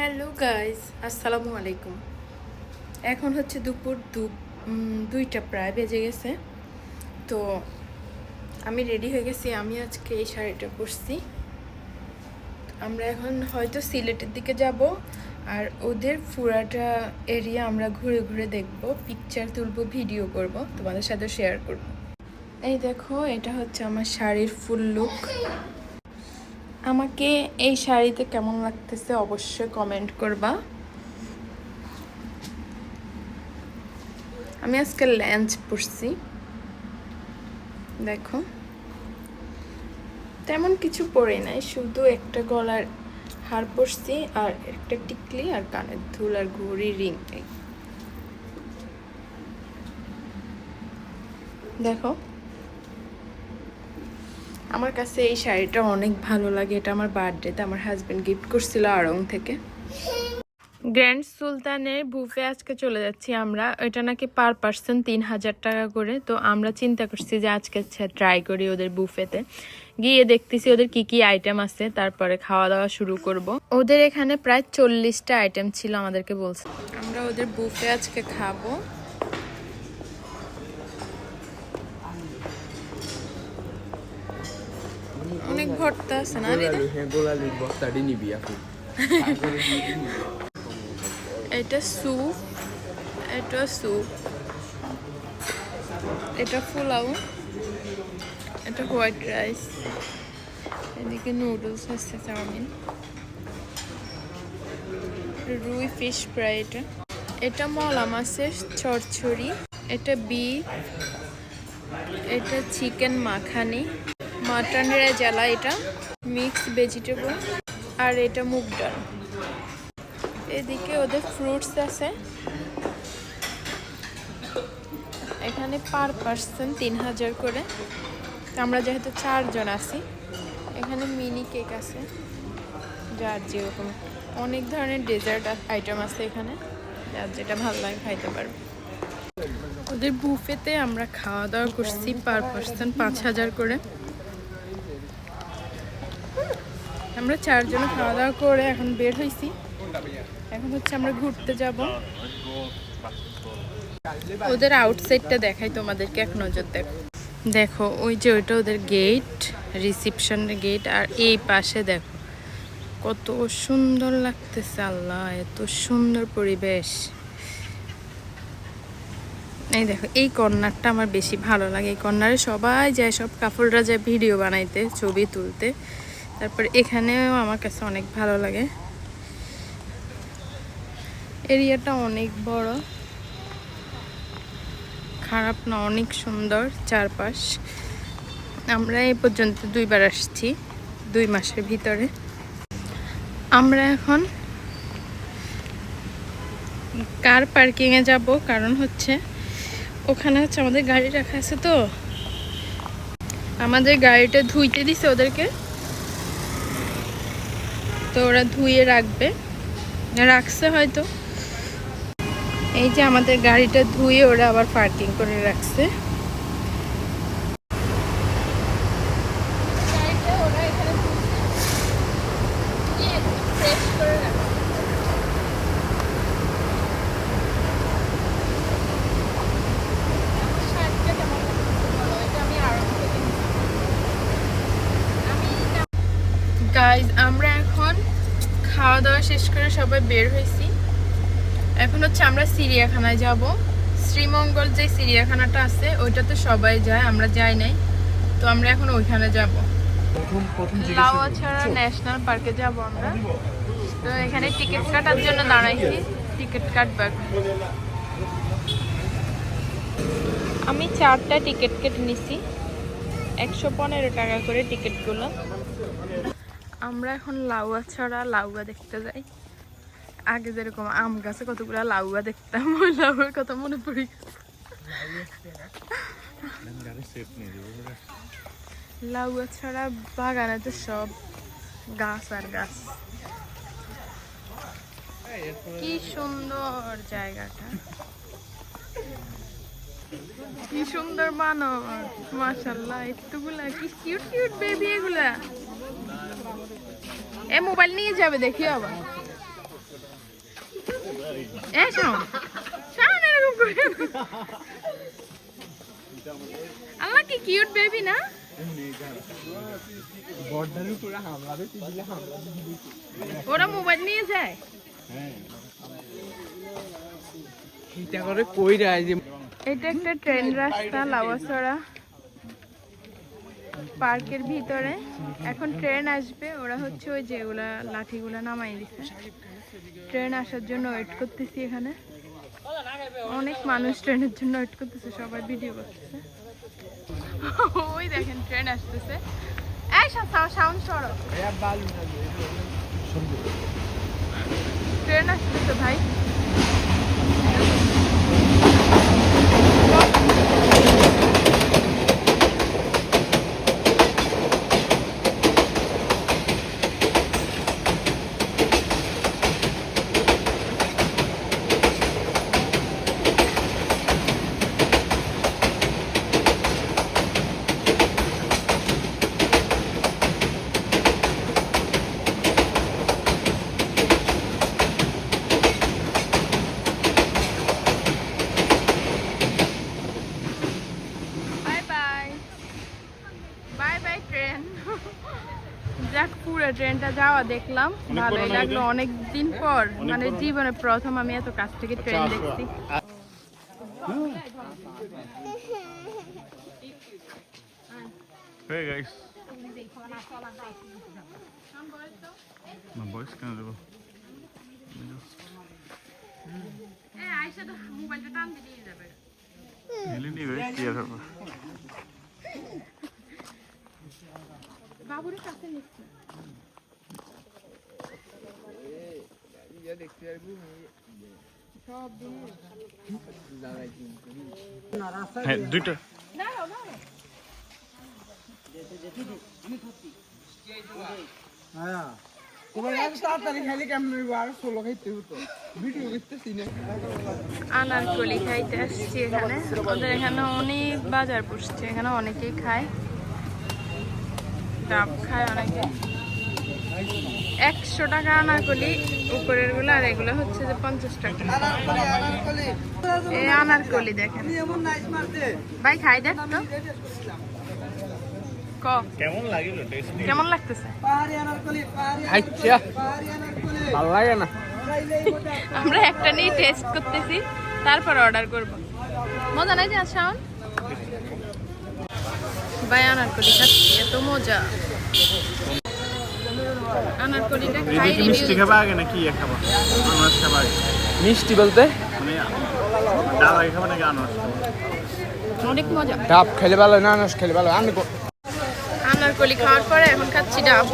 Hello guys, আসসালামু আলাইকুম। এখন হচ্ছে দুপুর দু দুইটা প্রায় বেজে গেছে। তো আমি রেডি হয়ে গেছি, আমি আজকে এই শাড়িটা পরছি। আমরা এখন হয়তো সিলেটের দিকে যাব, আর ওদের পুরাটা এরিয়া আমরা ঘুরে ঘুরে দেখব পিকচার তুলবো ভিডিও করব, তোমাদের সাথে শেয়ার করব। এই দেখো, এটা হচ্ছে আমার শাড়ির ফুল লুক আমাকে এই শাড়িতে কেমন লাগতেছে অবশ্যই কমেন্ট করবা। আমি আজকে ল্যাঞ্চ পরছি। দেখো। তেমন কিছু পরে নাই, শুধু একটা গলার হার পরছি আর একটা টিকলি আর কানের ধুল আর ঘড়ি রিং দেখো। আমার কাছে এই শাড়িটা অনেক ভালো লাগে। এটা আমার বার্থডেতে আমার হাজব্যান্ড গিফট করছিল আড়ং থেকে। গ্র্যান্ড সুলতানের বুফে আজকে চলে যাচ্ছি আমরা। এটা নাকি পার পার্সন তিন হাজার টাকা করে। তো আমরা চিন্তা করছি যে আজকে ট্রাই করি ওদের বুফেতে গিয়ে দেখতেছি ওদের কি কি আইটেম আছে, তারপরে খাওয়া দাওয়া শুরু করব। ওদের এখানে প্রায় চল্লিশটা আইটেম ছিল আমাদেরকে বলছে। আমরা ওদের বুফে আজকে খাব। অনেক ভর্তা আছে না দিদা? গোলালু হ্যাঁ নিবি এখন। এটা স্যুপ এটা স্যুপ এটা পোলাও এটা হোয়াইট রাইস এদিকে নুডলস আছে চাউমিন রুই ফিশ ফ্রাই এটা। এটা মলা মাছের ছড়ছড়ি এটা বিফ এটা চিকেন মাখানি। মাটন রেজালা এটা, মিক্স ভেজিটেবল আর এটা মুগ ডাল। এদিকে ওদের ফ্রুটস আছে। এখানে পার পার্সন তিন হাজার করে। আমরা যেহেতু চারজন আছি, এখানে মিনি কেক আছে, যার যেরকম অনেক ধরনের ডেজার্ট আইটেম আছে এখানে, যার যেটা ভালো লাগে খাইতে পারবে। ওদের বুফেতে আমরা খাওয়া দাওয়া করছি পার পার্সন পাঁচ হাজার করে। আমরা চারজন খাওয়া দাওয়া করে এখন বের হয়েছি এখন হচ্ছে আমরা ঘুরতে যাব। ওদের আউটসাইডটা দেখাই তোমাদেরকে, এক নজর দেখো। দেখো, ওই যে ওইটা ওদের গেট রিসিপশনের গেট আর এই পাশে দেখো, কত সুন্দর লাগতেছে আল্লাহ, এত সুন্দর পরিবেশ। এই দেখো, এই কর্নারটা আমার বেশি ভালো লাগে। এই কর্নারে সবাই যায়, সব কাপড়রা যায় ভিডিও বানাইতে, ছবি তুলতে। তারপর এখানেও আমার কাছে অনেক ভালো লাগে। এরিয়াটা অনেক বড়। খারাপ না, অনেক সুন্দর চারপাশ। আমরা এই পর্যন্ত দুইবার আসছি, দুই মাসের ভিতরে। আমরা এখন কার পার্কিংয়ে যাব? কারণ হচ্ছে ওখানে হচ্ছে আমাদের গাড়ি রাখা আছে তো। আমাদের গাড়িটা ধুইতে দিছে ওদেরকে। তো ওরা ধুয়ে রাখবে। রাখছে হয়তো। এই যে আমাদের গাড়িটা ধুয়ে ওরা আবার পার্কিং করে রাখছে। এখন খাওয়া দাওয়া শেষ করে সবাই বের হয়েছি। এখন হচ্ছে আমরা চিড়িয়াখানায় যাব। শ্রীমঙ্গল যে চিড়িয়াখানাটা আছে ওইটাতে সবাই যায় আমরা যাই নাই। তো আমরা এখন ওইখানে যাব। লাউয়াছড়া ন্যাশনাল পার্কে যাব আমরা। তো এখানে টিকিট কাটার জন্য দাঁড়াইছি। টিকিট কাটবো আমি চারটা টিকিট কেটে নিছি। একশো পনেরো টাকা করে টিকিটগুলো। আমরা এখন লাউয়া ছড়া লাউয়া দেখতে যাই। আগে যেরকম আম গাছে কতগুলো লাউয়া দেখতাম, ওই লাউয়ের কথা মনে পড়ে লাউয়া ছড়া বাগানে তো সব গাছ আর গাছ। কি সুন্দর জায়গাটা। কি সুন্দর মানব মাশাল্লাহ এতগুলা কি কিউট কিউট বেবি এগুলা। এ মোবাইল নিয়ে যাবে, দেখি আবার। এ, শাওন। শাওন, এরকম করে। আল্লাহ, কি কিউট বেবি না? ওরা মোবাইল নিয়ে যায়? এটা একটা ট্রেন রাস্তা লাওয়াসড়া পার্কের ভিতরে। এখন ট্রেন আসবে, ওরা হচ্ছে ওই যেগুলা লাঠিগুলা নামাই দিছে। ট্রেন আসার জন্য ওয়েট করতেছি এখানে। অনেক মানুষ ট্রেনের জন্য ওয়েট করতেছে, সবাই ভিডিও করতেছে। ওই দেখেন, ট্রেন আসতেছে। ট্রেন আসতেছে ভাই bye bye bye bye train যাক পুরো ট্রেনটা যাওয়া দেখলাম ভালোই লাগল। অনেক দিন পর মানে জীবনে প্রথম আমি এত কাছ থেকে ট্রেন দেখছি। Hey guys. My voice কেন দেবো মোবাইলটা টান দিলেই যাবে হেলে নিবে কি আর হবে বাবুরের কাছে নিচ্ছি। দেখতে কিন্তু হ্যাঁ আনারকলি খাইতে আসছি এখানে। ওদের এখানে অনেক বাজার বসছে, এখানে অনেকেই খায়। ডাব খায় অনেকে। একশো টাকা আনারকলি উপরেরগুলো আর এগুলো হচ্ছে যে পঞ্চাশ টাকা। এই আনারকলি দেখেন। ভাই খাই দেখ তো। কেমন লাগিল কেমন লাগতেছে? আচ্ছা ভালো লাগে না। আমরা একটা নিয়ে টেস্ট করতেছি তারপর অর্ডার করব। মজা নাই যে শাওন? ভাই আনারকলি খাচ্ছি এত মজা। আনারকলিটা খাই মিষ্টি খাবা আগে নাকি ইয়ে খাবা? আনারস খাবা মিষ্টি বলতে? মানে ডাল আগে খাবা নাকি আনারস অনেক মজা। ডাব খেলে ভালো না আনারস খেলে ভালো আমি আনারকলি খাওয়ার পরে এখন খাচ্ছি ডাব।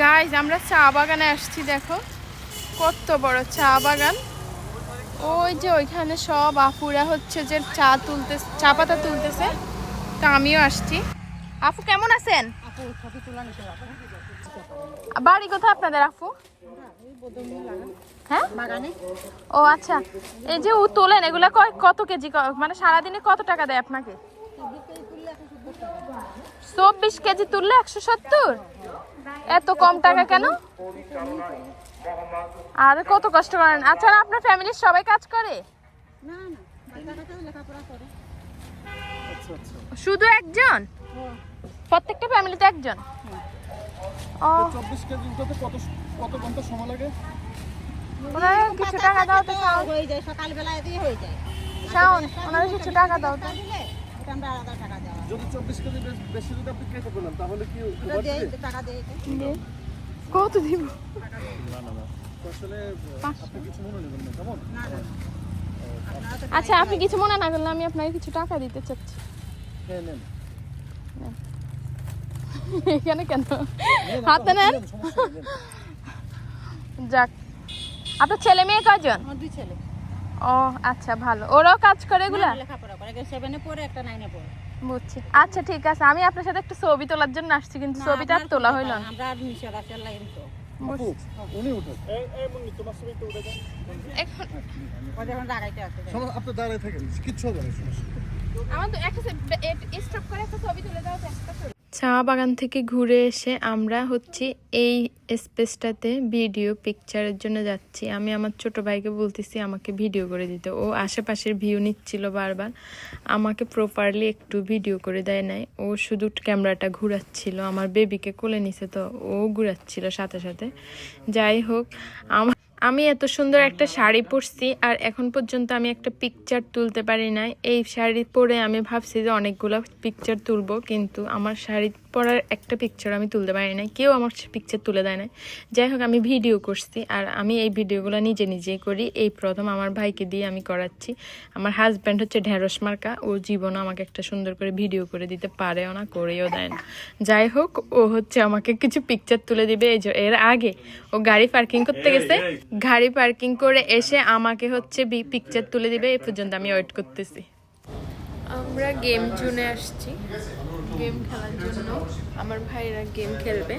গাইজ আমরা চা বাগানে আসছি দেখো। কত বড় চা বাগান। ওই যে ওইখানে সব আপুরা হচ্ছে যে চা তুলতে চা পাতা তুলতেছে। তা আমিও আসছি। আপু কেমন আছেন? বাড়ি কোথায় আপনাদের আপু হ্যাঁ? ও আচ্ছা। এই যে ও তোলেন এগুলা কয় কত কেজি? ক- মানে সারাদিনে কত টাকা দেয় আপনাকে? চব্বিশ কেজি তুললে একশো সত্তর? এত কম টাকা কেন? আর কত কষ্ট করেন? আচ্ছা আপনার ফ্যামিলির সবাই কাজ করে? শুধু একজন? ফ্যামিলিতে একজন? ও। চব্বিশ কেজি কত কত ঘণ্টা সময় লাগে? কিছু টাকা দাও তো শাওন হয়ে যায় সকালবেলায় দিয়ে হয়ে যায়। শাওন ওনারা কিছু টাকা দাও তো। দিলে আমরা আলাদা টাকা দেওয়া যদি চব্বিশ কেজি বেশি যদি আপনি কেটে পেলেন তাহলে কি টাকা দিয়ে কত দিব? কিছু মনে নেবেন না কেমন? না না আচ্ছা আপনি কিছু মনে না করলে আমি আপনাকে কিছু টাকা দিতে চাচ্ছি। হ্যাঁ নেন। এখানে কেন? হাতে নেন। যাক। আপনার ছেলে মেয়ে কজন দুই ছেলে। ও আচ্ছা ভালো। ওরাও কাজ করে এগুলা? লেখাপড়া করে। সেভেনে পড়ে একটা নাইনে পড়ে। বুঝছি। আচ্ছা ঠিক আছে। আমি আপনার সাথে একটু ছবি তোলার জন্য আসছি কিন্তু ছবিটা আর তোলা হইল না। আমরা আর আছে লাইন তো। উনি উঠে এই এই মুন্নি তোমার ছবি একটু উঠে যান। এখন ও যখন লাগাইতে আপনি দাঁড়ায় থাকেন কিচ্ছু হবে না সমস্যা। আমার তো একটা স্টপ করে একটা ছবি তুলে দাও তো চা বাগান থেকে ঘুরে এসে আমরা হচ্ছে এই স্পেসটাতে ভিডিও পিকচারের জন্য যাচ্ছি। আমি আমার ছোট ভাইকে বলতেছি, আমাকে ভিডিও করে দিতে। ও আশেপাশের ভিউ নিচ্ছিল বারবার। আমাকে প্রপারলি একটু ভিডিও করে দেয় নাই। ও শুধু ক্যামেরাটা ঘুরাচ্ছিল। আমার বেবিকে কোলে নিছে তো ও ঘুরাচ্ছিল সাথে সাথে। যাই হোক, আমার আমি এত সুন্দর একটা শাড়ি পরছি আর এখন পর্যন্ত আমি একটা পিকচার তুলতে পারি না এই শাড়ি পরে আমি ভাবছি যে অনেকগুলো পিকচার তুলবো, কিন্তু আমার শাড়ি পরার একটা পিকচার আমি তুলতে পারি না কেউ আমার পিকচার তুলে দেয় না যাই হোক আমি ভিডিও করছি আর আমি এই ভিডিওগুলো নিজে নিজেই করি। এই প্রথম আমার ভাইকে দিয়ে আমি করাচ্ছি। আমার হাজব্যান্ড হচ্ছে ঢেঁড়স মার্কা। ও জীবনও আমাকে একটা সুন্দর করে ভিডিও করে দিতে পারেও না করেও দেয় না। যাই হোক ও হচ্ছে আমাকে কিছু পিকচার তুলে দিবে। এই যে এর আগে ও গাড়ি পার্কিং করতে গেছে। গাড়ি পার্কিং করে এসে আমাকে হচ্ছে পিকচার তুলে দিবে। এই পর্যন্ত আমি ওয়েট করতেছি। আমরা গেম জোনে আসছি। গেম খেলার জন্য। আমার ভাইরা গেম খেলবে।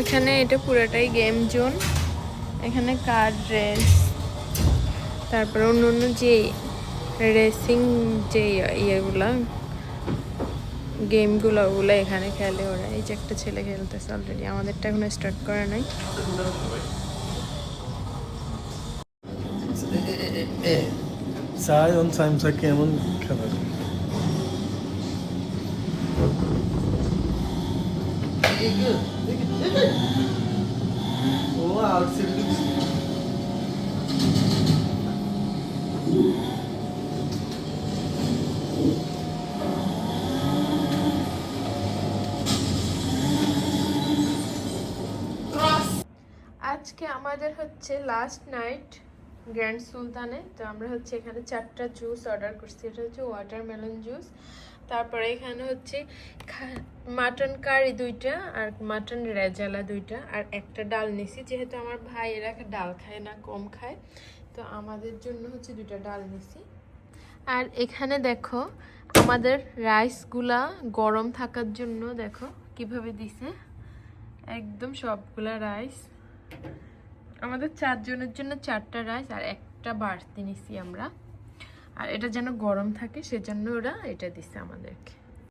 এখানে এটা পুরোটাই গেম জোন। এখানে কার রেস, তারপর অন্য অন্য যে রেসিং যে ইয়েগুলা, গেমগুলো ওগুলো এখানে খেলে ওরা। এই যে একটা ছেলে খেলতেছে অলরেডি আমাদেরটা এখনও স্টার্ট করে নাই। চাই অন ও আউটসাইড আজকে আমাদের হচ্ছে লাস্ট নাইট গ্র্যান্ড সুলতানে। তো আমরা হচ্ছে এখানে চারটা জুস অর্ডার করছি। এটা হচ্ছে ওয়াটারমেলন জুস তারপরে এখানে হচ্ছে মাটন কারি দুইটা আর মাটন রেজালা দুইটা। আর একটা ডাল নিছি। যেহেতু আমার ভাই এরা ডাল খায় না, কম খায়। তো আমাদের জন্য হচ্ছে দুইটা ডাল নিছি। আর এখানে দেখো, আমাদের রাইসগুলা গরম থাকার জন্য দেখো কীভাবে দিছে। একদম সবগুলা রাইস আমাদের চারজনের জন্য চারটা রাইস আর একটা বাড়তি নিছি আমরা। আর এটা যেন গরম থাকে, সেজন্য ওরা এটা দিছে আমাদেরকে।